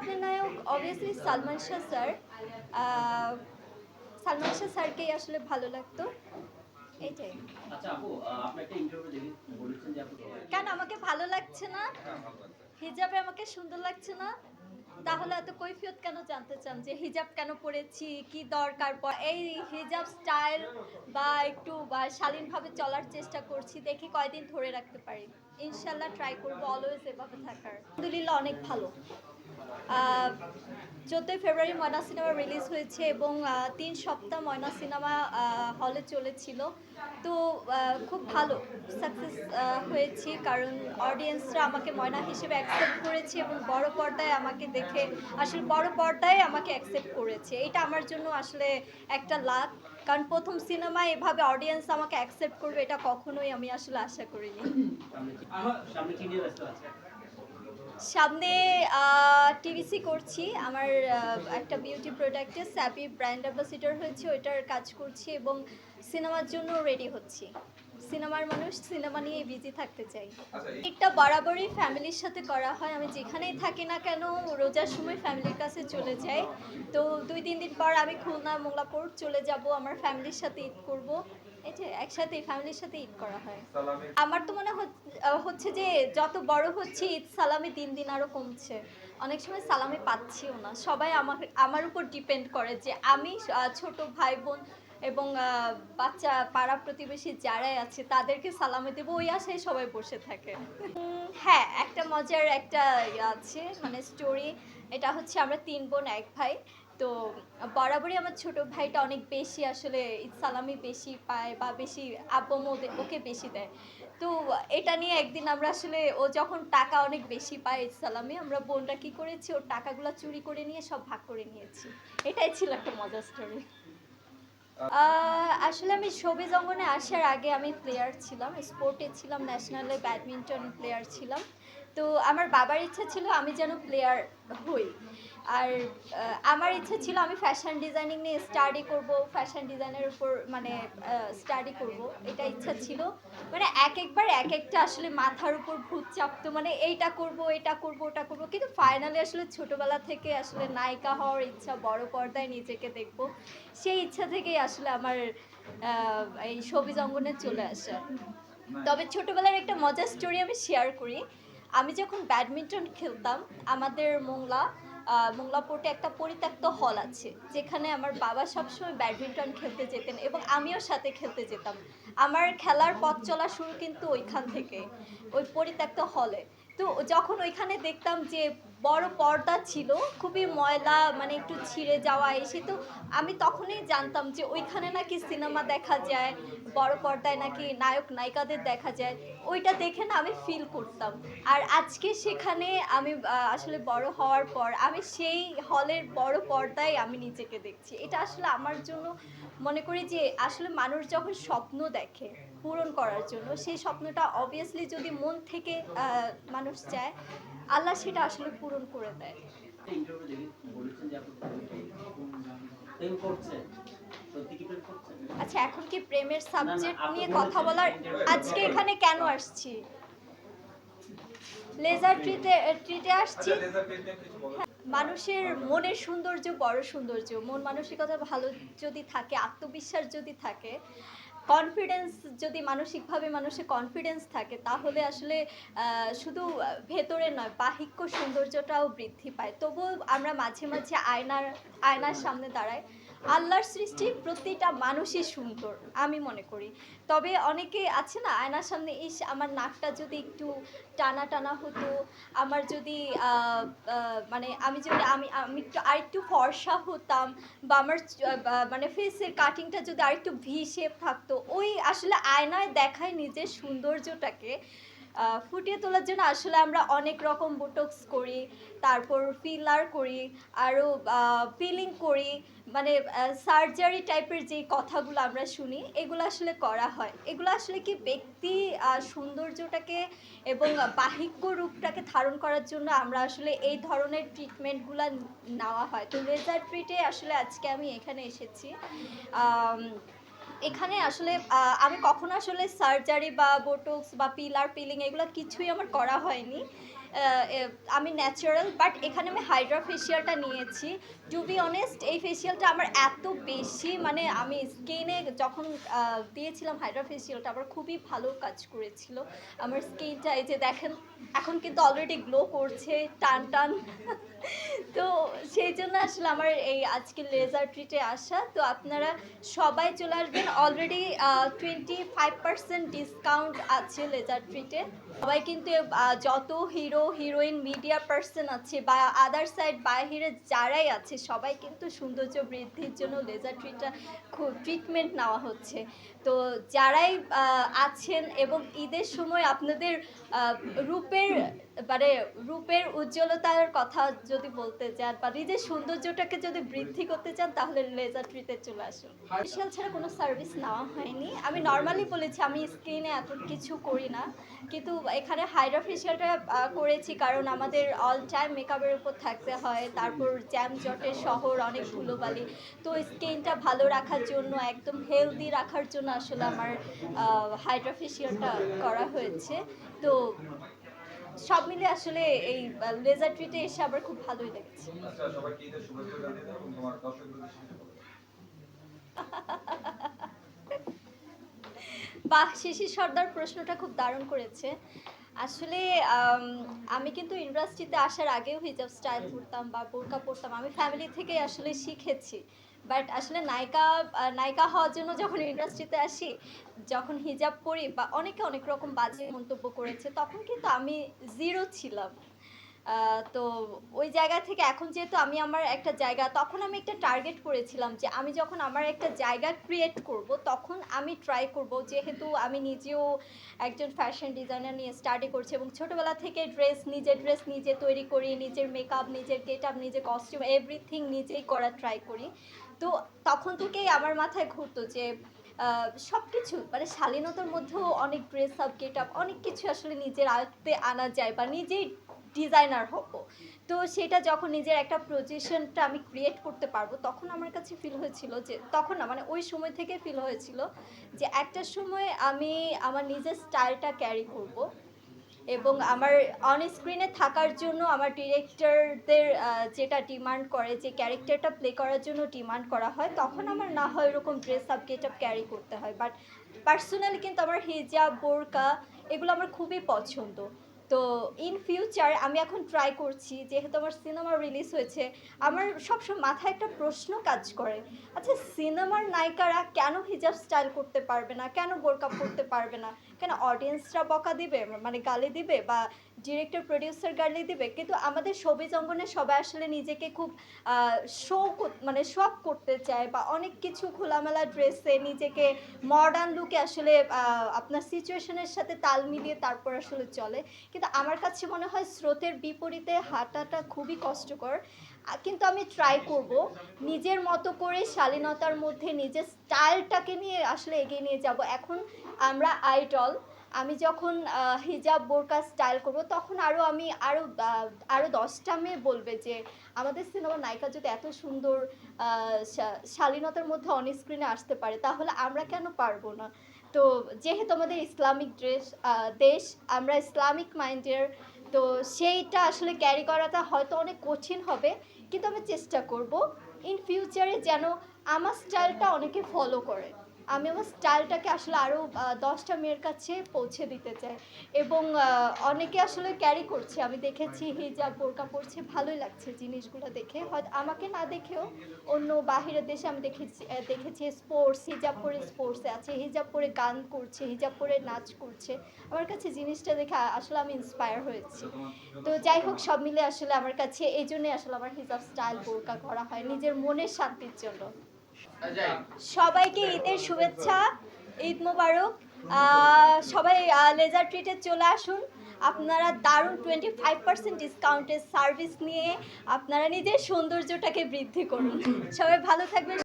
স্বপ্নের নায়ক obviously Salman Shah sir. Salman Shah স্যারকেই আসলে ভালো লাগতো। এইটাই। আচ্ছা কেন আমাকে ভালো লাগছে না? হিজাবে আমাকে সুন্দর লাগছে না? তাহলে এত কৈফিয়ত কেন জানতে চান যে হিজাব কেন পরেছি কি দরকার এই হিজাব স্টাইল বা একটু বা শালীনভাবে চলার চেষ্টা করছি দেখি কয়দিন ধরে রাখতে পারি। ইনশাল্লাহ ট্রাই করব অলওয়েজ এভাবে থাকার। আলহামদুলিল্লাহ অনেক ভালো। চোদ্দোই ফেব্রুয়ারি ময়না সিনেমা রিলিজ হয়েছে এবং তিন সপ্তাহ ময়না সিনেমা হলে চলেছিল। তো খুব ভালো সাকসেস হয়েছি কারণ অডিয়েন্সরা আমাকে ময়না হিসেবে অ্যাকসেপ্ট করেছে এবং বড় পর্দায় আমাকে দেখে, আসলে বড় পর্দায় আমাকে অ্যাকসেপ্ট করেছে। এটা আমার জন্য আসলে একটা লাভ কারণ প্রথম সিনেমা এভাবে অডিয়েন্স আমাকে অ্যাকসেপ্ট করবে, এটা কখনোই আমি আসলে আশা করিনি। সামনে টিভিসি করছি। আমার একটা বিউটি প্রোডাক্টে স্যাপি ব্র্যান্ড অ্যাম্বাসিডর হয়েছে ওইটার কাজ করছি এবং সিনেমার জন্য রেডি হচ্ছি। সিনেমার মানুষ সিনেমা নিয়ে বিজি থাকতে চাই। একটা বরাবরই ফ্যামিলির সাথে করা হয়। আমি যেখানেই থাকি না কেন রোজার সময় ফ্যামিলির কাছে চলে যাই। তো দুই তিন দিন পর আমি খুলনা মোংলাপুর চলে যাব আমার ফ্যামিলির সাথে ঈদ করব। একসাথে ফ্যামিলির সাথে ঈদ করা হয়। আমার তো মনে হচ্ছে যে যত বড় হচ্ছে ঈদ সালামি দিন দিন আরও কমছে। অনেক সময় সালামি পাচ্ছিও না। সবাই আমার আমার উপর ডিপেন্ড করে যে আমি ছোট ভাই বোন এবং বাচ্চা পাড়া প্রতিবেশী যারাই আছে তাদেরকে সালামি দেবো। ওই আশায় সবাই বসে থাকে। হ্যাঁ একটা মজার একটা ইয়ে আছে মানে স্টোরি এটা হচ্ছে আমরা তিন বোন এক ভাই। তো বরাবরই আমার ছোট ভাইটা অনেক বেশি আসলে সালামি বেশি পায় বা বেশি আব্বম ওকে বেশি দেয়। তো এটা নিয়ে একদিন আমরা আসলে ও যখন টাকা অনেক বেশি পায় সালামি, আমরা বোনরা কি করেছি? ওর টাকাগুলো চুরি করে নিয়ে সব ভাগ করে নিয়েছি। এটাই ছিল একটা মজার স্টোরি আসলে আমি শোবিজ অঙ্গনে আসার আগে আমি প্লেয়ার ছিলাম স্পোর্টে ছিলাম ন্যাশনালে ব্যাডমিন্টন প্লেয়ার ছিলাম। তো আমার বাবার ইচ্ছা ছিল আমি যেন প্লেয়ার হই। আর আমার ইচ্ছা ছিল আমি ফ্যাশন ডিজাইনিং নিয়ে স্টাডি করব ফ্যাশন ডিজাইনের উপর মানে স্টাডি করব, এটা ইচ্ছা ছিল। মানে এক একবার এক একটা আসলে মাথার উপর ভূত চাপতো মানে এইটা করব এটা করব, ওটা করব। কিন্তু ফাইনালি আসলে ছোটবেলা থেকে আসলে নায়িকা হওয়ার ইচ্ছা, বড় পর্দায় নিজেকে দেখব, সেই ইচ্ছা থেকেই আসলে আমার এই ছবি অঙ্গনে চলে আসা। তবে ছোটবেলার একটা মজার স্টোরি আমি শেয়ার করি। আমি যখন ব্যাডমিন্টন খেলতাম, আমাদের মোংলা মোংলা পোর্টে একটা পরিত্যক্ত হল আছে, যেখানে আমার বাবা সবসময় ব্যাডমিন্টন খেলতে যেতেন এবং আমিও সাথে খেলতে যেতাম। আমার খেলার পথ চলা শুরু কিন্তু ওইখান থেকে, ওই পরিত্যক্ত হলে। তো যখন ওইখানে দেখতাম যে বড় পর্দা ছিল, খুবই ময়লা মানে একটু ছিঁড়ে যাওয়া এসে তো আমি তখনই জানতাম যে ওইখানে নাকি সিনেমা দেখা যায়, বড় পর্দায় নাকি নায়ক নায়িকাদের দেখা যায়। ওইটা দেখে না আমি ফিল করতাম। আর আজকে সেখানে আমি আসলে বড় হওয়ার পর আমি সেই হলের বড় পর্দায় আমি নিজেকে দেখছি। এটা আসলে আমার জন্য মনে করি যে আসলে মানুষ যখন স্বপ্ন দেখে পূরণ করার জন্য, সেই স্বপ্নটা অবভিয়াসলি যদি মন থেকে মানুষ চায় আল্লাহ সেটা আসলে পূরণ করে দেয়। আচ্ছা এখন কি প্রেমের সাবজেক্ট নিয়ে কথা বলার আজকে এখানে কেন আসছি? লেজার ট্রিতে ট্রিটে আসছি? মানুষের মনের সৌন্দর্য বড় সৌন্দর্য মন মানসিকতা ভালো যদি থাকে আত্মবিশ্বাস যদি থাকে কনফিডেন্স যদি মানসিকভাবে মানুষের কনফিডেন্স থাকে, তাহলে আসলে শুধু ভেতরে নয়, বাহিক্য সৌন্দর্যটাও বৃদ্ধি পায়। তবুও আমরা মাঝে মাঝে আয়নার আয়নার সামনে দাঁড়াই। আল্লাহর সৃষ্টি প্রতিটা মানুষই সুন্দর, আমি মনে করি। তবে অনেকে আছে না, আয়নার সামনে ইস, আমার নাকটা যদি একটু টানা টানা হতো, আমার যদি মানে আমি যদি, আমি আমি একটু আরেকটু ফর্সা হতাম বা আমার মানে ফেসের কাটিংটা যদি আরেকটু ভি শেপ থাকতো, ওই আসলে আয়নায় দেখায় নিজের সৌন্দর্যটাকে ফুটিয়ে তোলার জন্য আসলে আমরা অনেক রকম বোটক্স করি, তারপর ফিলার করি আরও পিলিং করি মানে সার্জারি টাইপের যে কথাগুলো আমরা শুনি, এগুলো আসলে করা হয়। এগুলো আসলে কি ব্যক্তি সৌন্দর্যটাকে এবং বাহিক্য রূপটাকে ধারণ করার জন্য আমরা আসলে এই ধরনের ট্রিটমেন্টগুলো নেওয়া হয়? তো লেজার ট্রিটে আসলে আজকে আমি এখানে এসেছি। এখানে আসলে আমি কখনো আসলে সার্জারি বা বোটক্স বা পিলার পিলিং এগুলো কিছুই আমার করা হয়নি। আমি ন্যাচারাল বাট এখানে আমি হাইড্রা ফেশিয়ালটা নিয়েছি। টু বি অনেস্ট এই ফেশিয়ালটা আমার এত বেশি মানে আমি স্কিনে যখন দিয়েছিলাম হাইড্রা ফেশিয়ালটা আমার খুবই ভালো কাজ করেছিল। আমার স্কিনটা এই যে দেখেন, এখন কিন্তু অলরেডি গ্লো করছে, টান টান। তো সেই জন্য আসলে আমার এই আজকে লেজার ট্রিটে আসা। তো আপনারা সবাই চলে আসবেন। Already twenty five percent discount আছে লেজার ট্রিটে সবাই কিন্তু যত হিরো হিরোইন মিডিয়া পার্সন আছে বা আদার সাইড বাইরে যারাই আছে, সবাই কিন্তু সৌন্দর্য বৃদ্ধির জন্য লেজার ট্রিটটা ট্রিটমেন্ট নেওয়া হচ্ছে। তো যারাই আছেন এবং ঈদের সময় আপনাদের রূপের মানে রূপের উজ্জ্বলতার কথা যদি বলতে চান বা নিজের সৌন্দর্যটাকে যদি বৃদ্ধি করতে চান, তাহলে লেজার ট্রিতে চলে আসুন। ফেশিয়াল ছাড়া কোনো সার্ভিস নেওয়া হয়নি। আমি নর্মালি বলেছি, আমি স্কিনে এত কিছু করি না। কিন্তু এখানে হাইড্রা ফেশিয়ালটা করেছি কারণ আমাদের অল টাইম মেকআপের উপর থাকতে হয়। তারপর জ্যাম জটের শহর, অনেক ধুলোবালি। তো স্কিনটা ভালো রাখার জন্য একদম হেলদি রাখার জন্য আসলে আমার হাইড্রা ফেশিয়ালটা করা হয়েছে। তো সব মিলে আসলে এই লেজার ট্রিটে এসে আমার খুব ভালোই লেগেছে। বাহ শিশি সর্দার প্রশ্নটা খুব দারুণ করেছে। আসলে আম, আমি কিন্তু ইউনিভার্সিটিতে আসার আগেও হিজাব স্টাইল পরতাম বা বোরকা পরতাম। আমি ফ্যামিলি থেকে আসলে শিখেছি। বাট আসলে নায়িকা নায়িকা হওয়ার জন্য যখন ইন্ডাস্ট্রিতে আসি, যখন হিজাব পরি বা অনেকে অনেক রকম বাজে মন্তব্য করেছে, তখন কিন্তু আমি জিরো ছিলাম। তো ওই জায়গা থেকে এখন যেহেতু আমি আমার একটা জায়গা, তখন আমি একটা টার্গেট করেছিলাম যে আমি যখন আমার একটা জায়গা ক্রিয়েট করব, তখন আমি ট্রাই করব। যেহেতু আমি নিজেও একজন ফ্যাশন ডিজাইনার নিয়ে স্টাডি করছি এবং ছোটোবেলা থেকে ড্রেস নিজের ড্রেস নিজে তৈরি করি, নিজের মেকআপ নিজের গেট আপ নিজের কস্টিউম এভরিথিং নিজেই করার ট্রাই করি। তো তখন থেকেই আমার মাথায় ঘুরতো যে সব কিছু মানে শালীনতার মধ্যেও অনেক ড্রেস আপ গেট আপ অনেক কিছু আসলে নিজের আয়ত্তে আনা যায় বা নিজেই ডিজাইনার হব। তো সেটা যখন নিজের একটা প্রজেশনটা আমি ক্রিয়েট করতে পারব, তখন আমার কাছে ফিল হয়েছিল যে, তখন না মানে ওই সময় থেকে ফিল হয়েছিল যে, একটা সময় আমি আমার নিজের স্টাইলটা ক্যারি করব। এবং আমার অন স্ক্রিনে থাকার জন্য আমার ডিরেক্টরদের যেটা ডিমান্ড করে, যে ক্যারেক্টারটা প্লে করার জন্য ডিমান্ড করা হয়, তখন আমার না হয় ওরকম dress up get up carry করতে হয়। বাট পার্সোনালি কিন্তু আমার হিজাব, বোরকা, এগুলো আমার খুবই পছন্দ। তো ইন ফিউচার আমি এখন ট্রাই করছি, যেহেতু আমার সিনেমা রিলিজ হয়েছে, আমার সবসময় মাথায় একটা প্রশ্ন কাজ করে আচ্ছা সিনেমার নায়িকারা কেন হিজাব স্টাইল করতে পারবে না, কেন বোরকা করতে পারবে না? কেন অডিয়েন্সরা বকা দিবে মানে গালি দিবে বা ডিরেক্টর প্রডিউসার গালি দিবে? কিন্তু আমাদের ছবিজ অঙ্গনে সবাই আসলে নিজেকে খুব শো মানে শখ করতে চায় বা অনেক কিছু খোলামেলা ড্রেসে নিজেকে মডার্ন লুকে আসলে আপনার সিচুয়েশনের সাথে তাল মিলিয়ে তারপর আসলে চলে। কিন্তু আমার কাছে মনে হয় স্রোতের বিপরীতে হাঁটাটা খুবই কষ্টকর। কিন্তু আমি ট্রাই করব। নিজের মতো করে শালীনতার মধ্যে নিজের স্টাইলটাকে নিয়ে আসলে এগিয়ে নিয়ে যাব। এখন আমরা আইডল আমি যখন হিজাব বোরকা স্টাইল করব, তখন আরও আমি আরও আরও দশটা মেয়ে বলবে যে, আমাদের সিনেমার নায়িকা যদি এত সুন্দর শালীনতার মধ্যে অন স্ক্রিনে আসতে পারে, তাহলে আমরা কেন পারব না? তো যেহেতু আমাদের ইসলামিক ড্রেস দেশ, আমরা ইসলামিক মাইন্ডের তো সেইটা আসলে ক্যারি করাটা হয়তো অনেক কঠিন হবে, কিন্তু আমি চেষ্টা করব ইন ফিউচারে যেন আমার স্টাইলটা অনেকে ফলো করে। আমি আমার স্টাইলটাকে আসলে আরও দশটা মেয়ের কাছে পৌঁছে দিতে চাই। এবং অনেকে আসলে ক্যারি করছে। আমি দেখেছি হিজাব, বোরকা পরছে, ভালোই লাগছে জিনিসগুলো দেখে। হয়তো আমাকে না দেখেও অন্য বাহিরের দেশে আমি দেখেছি দেখেছি স্পোর্টস হিজাব পরে স্পোর্টসে আছে, হিজাব পরে গান করছে, হিজাব পরে নাচ করছে। আমার কাছে জিনিসটা দেখে আসলে আমি ইন্সপায়ার হয়েছি। তো যাই হোক, সব মিলে আসলে আমার কাছে, এই জন্যই আসলে আমার হিজাব স্টাইল বোরকা করা হয়। নিজের মনের শান্তির জন্য। সবাইকে ঈদের শুভেচ্ছা, ঈদ মোবারক। সবাই লেজার ট্রিটে চলে আসুন। আপনারা দারুণ টোয়েন্টি ফাইভ পার্সেন্ট ডিসকাউন্টের সার্ভিস নিয়ে আপনারা নিজের সৌন্দর্যটাকে বৃদ্ধি করুন। সবাই ভালো থাকবেন